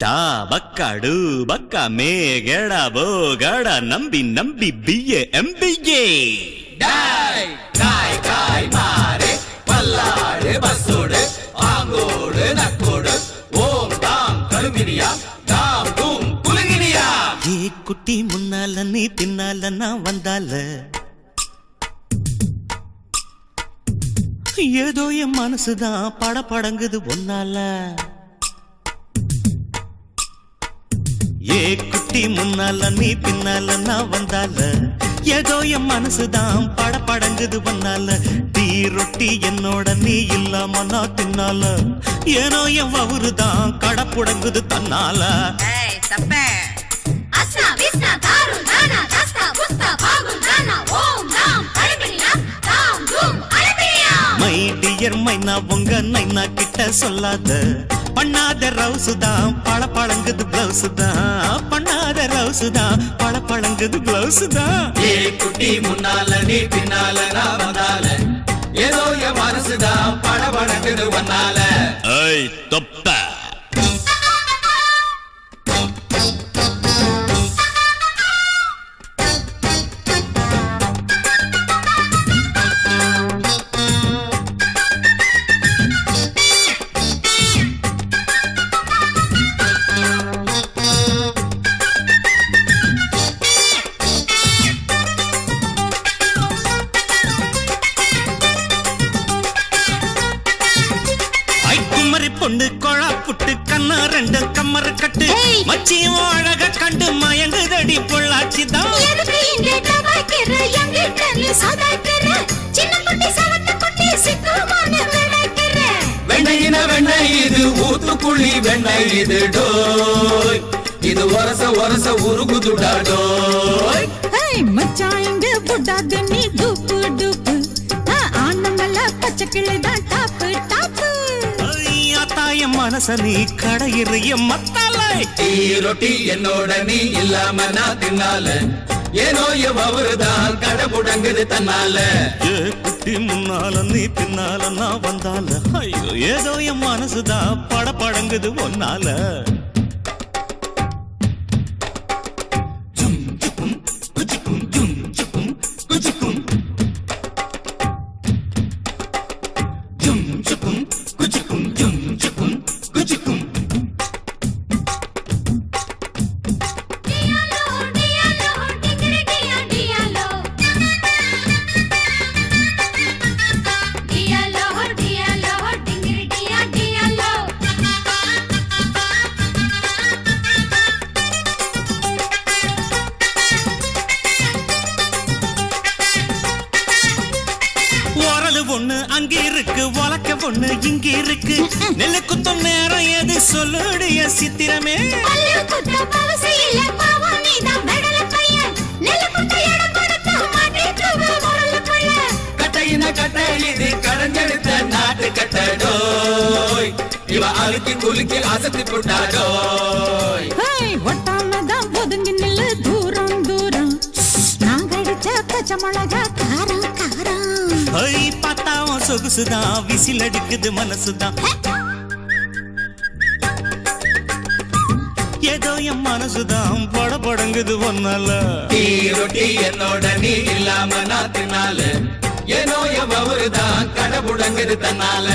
டா பக்காடு பக்கா மே கேடா போ காடா நம்பி நம்பி பிஏ எம்பிஏ. டாய் காய் காய் மாறு. பல்லாடு பஸ்ஸோடு ஆங்கோடு நக்கோடு. ஓம் தாம் கருமினியா தாம் தூம் குலுங்கினியா. ஏ குட்டி முன்னால நீ பின்னால நான் வந்தால. ஏதோ என் மனசுதான் படபடங்குது ஒன்னால பேக்குட்டி முன்னால நீ பின்னால நான் வந்தால. ஏதோ என் மனசுதான் பட படங்குது பண்ணால டீ ரொட்டி என்னோட நீ இல்லாம நான் தின்னால. ஏனோ என் வவுறு தான் கடை புடங்குது தன்னால மை டியர் மைனா உங்க நைனா கிட்ட சொல்லாத. பண்ணாத ரவுசு தான். பழ பழங்குது பிளவுஸ் தான். பண்ணாத ரவுசு தான். பழ பழங்குது பிளவுஸ் தான். ஏ குட்டி முன்னால நீ பின்னால நான் வந்தால. ஏதோ என் மனசுதான் படபடக்குது வந்தால ஐய் தொப்ப. பொண்ணு கொழா புட்டு கண்ணா ரெண்டு கம்மர கட்டு. மச்சியும் அழக கண்டு மயங்குதடி பொள்ளாச்சி தான் வெண்ணையின வெண்ணெய் இது ஊத்துக்குழி வெண்ணெய் இது டோய். இது ஒரச ஒரச உருகுதுடா டோய். ஏய் மச்சான் இங்க புட்டாது நீ டூப்பு. டூப்பு ஆனமல்ல பச்சை ஐயா தாய மனச நீ கடையிறிய மத்தாலை. டீ ரொட்டி என்னோட நீ இல்லாம நான் தின்னால. ஏனோ எவ்வருதான் கடை முடங்குது தன்னால. ஏ குட்டி முன்னால நீ பின்னால நான் வந்தால. ஐயோ ஏதோ என் மனசுதான் பட படங்குது ஒன்னால ஒண்ணு அங்க இருக்கு உலக்க ஒண்ணு இங்க இருக்கு. நெல்லு குத்தும் நேரம் எது சொல்லுடைய சித்திரமே. கட்டையின கட்டை இது கடைஞ்செடுத்த நாட்டு கட்டடோய். இவ அழுத்தி குலுக்கி அசத்தி புட்டாடோய். ஐ பார்த்தாவும் சொகுசுதான். விசில் அடிக்குது மனசுதான். ஏதோ என் மனசுதான். பட படங்குது ஒன்னால டீ ரொட்டி என்னோட நீ இல்லாம நான் தின்னால ஏனோ எவ்வளவுதான் கடபுடங்குது தன்னால.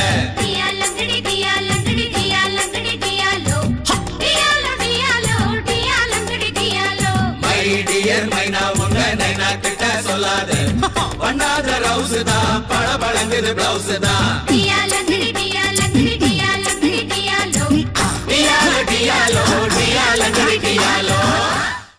பண்ணாத ரவுஸ் தான் பழ பழங்குது பிளவுஸ் தான்